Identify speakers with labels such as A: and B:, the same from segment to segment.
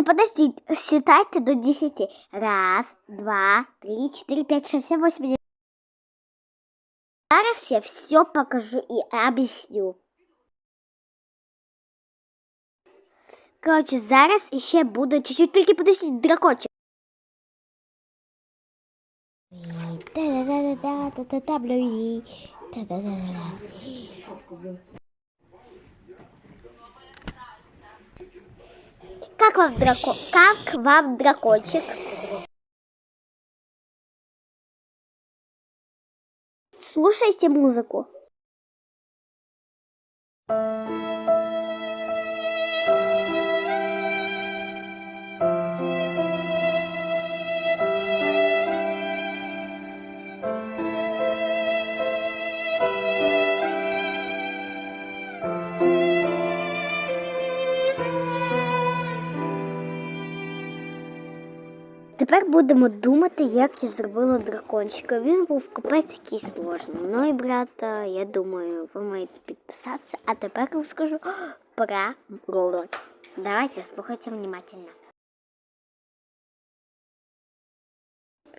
A: Давайте, подождіть, считайте до 10. Раз, два, три, четыре, пять, шесть, семь, восемь, девять. Зараз я все покажу и объясню. Короче, зараз ще буде чуть-чуть, тільки подождіть, дракончик. Та-да-да-да-да-да-да-да-да-да. Как вам драко... Как вам дракончик? Слушайте музыку. Тепер будемо думати, як я зробила дракончика. Він був капець такий сложний. Ну і брата, я думаю, ви маєте підписатися. А тепер розкажу про Roblox. Давайте слухайте внимательно.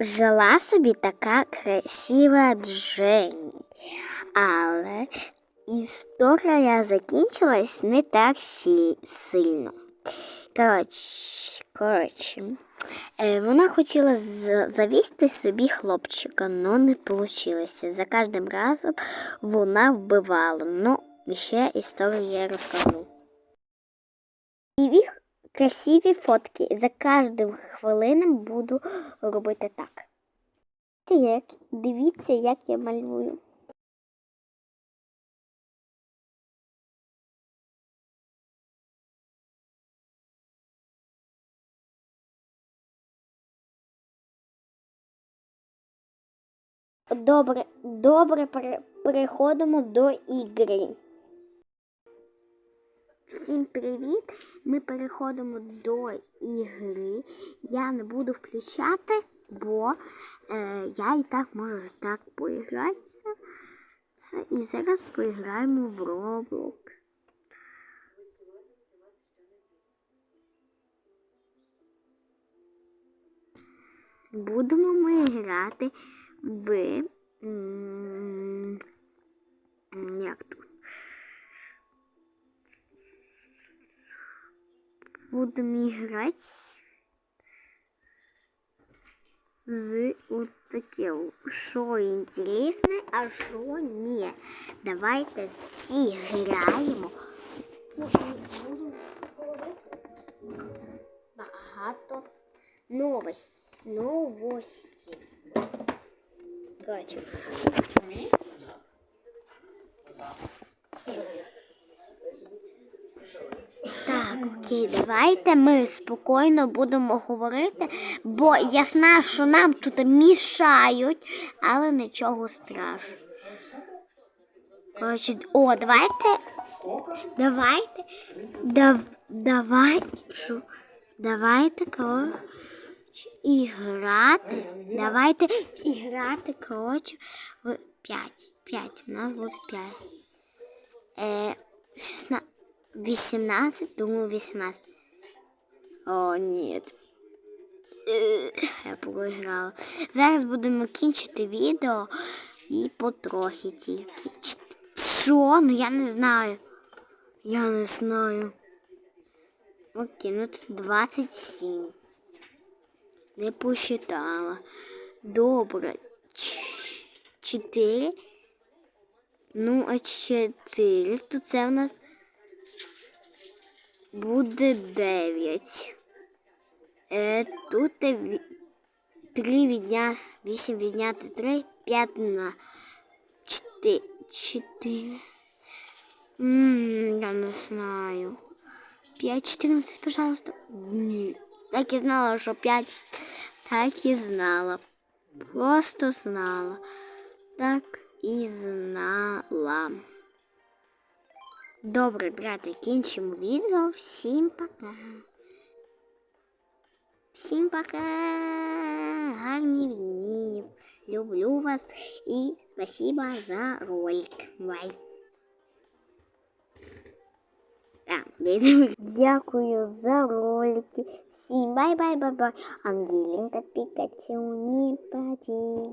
A: Жила собі така красива Дженні, але історія закінчилась не так сильно. Коротше, коротше, вона хотіла завісти собі хлопчика, але не вийшло. За кожним разом вона вбивала. Ну, ще історію я розкажу. Красиві, фотки. За кожним хвилином буду робити так. Дивіться, як я малюю. Добре, добре, переходимо до ігри. Всім привіт! Ми переходимо до ігри. Я не буду включати, бо е, я і так можу так поігратися. Це, і зараз поіграємо в Roblox. Будемо ми грати в. м, Як тут? Будемо грати з от таке, що інтересне, а що ні. Давайте всі граємо. Потім будемо говорити багато новості. Новості. Короче. Так, окей, давайте ми спокійно будемо говорити, бо я знаю, що нам тут мішають, але нічого страшного. Коротше, о, давайте. Давайте. Дав, давай. Що? Давайте, коротше, іграти. Давайте іграти, коротше, в 5. 5. У нас буде 5. Е, 16. 18, думаю, 18. О, ні. Е, Я проіграла. Зараз будемо кінчити відео і потрохи тільки. Що? Ну я не знаю. Я не знаю. Окей, ну тут 27. Не посчитала. Добре. Ч- 4. Ну, а 4. Тут це в нас буде 9. Е, тут 3 відня, 8 відняти 3, 5 на 4. 4. Ммм, я не знаю. 5, 14, пожалуйста. Ні. Так і знала, що 5. Так і знала. Просто знала. Так і знала. Добре, брати, кінчимо відео. Всім пока. Всім пока. Гарних днів. Люблю вас і спасибо за ролик. Бай. Дякую за ролики. Всім бай-бай-бай-бай. Ангелінка Пікачу не потеряй.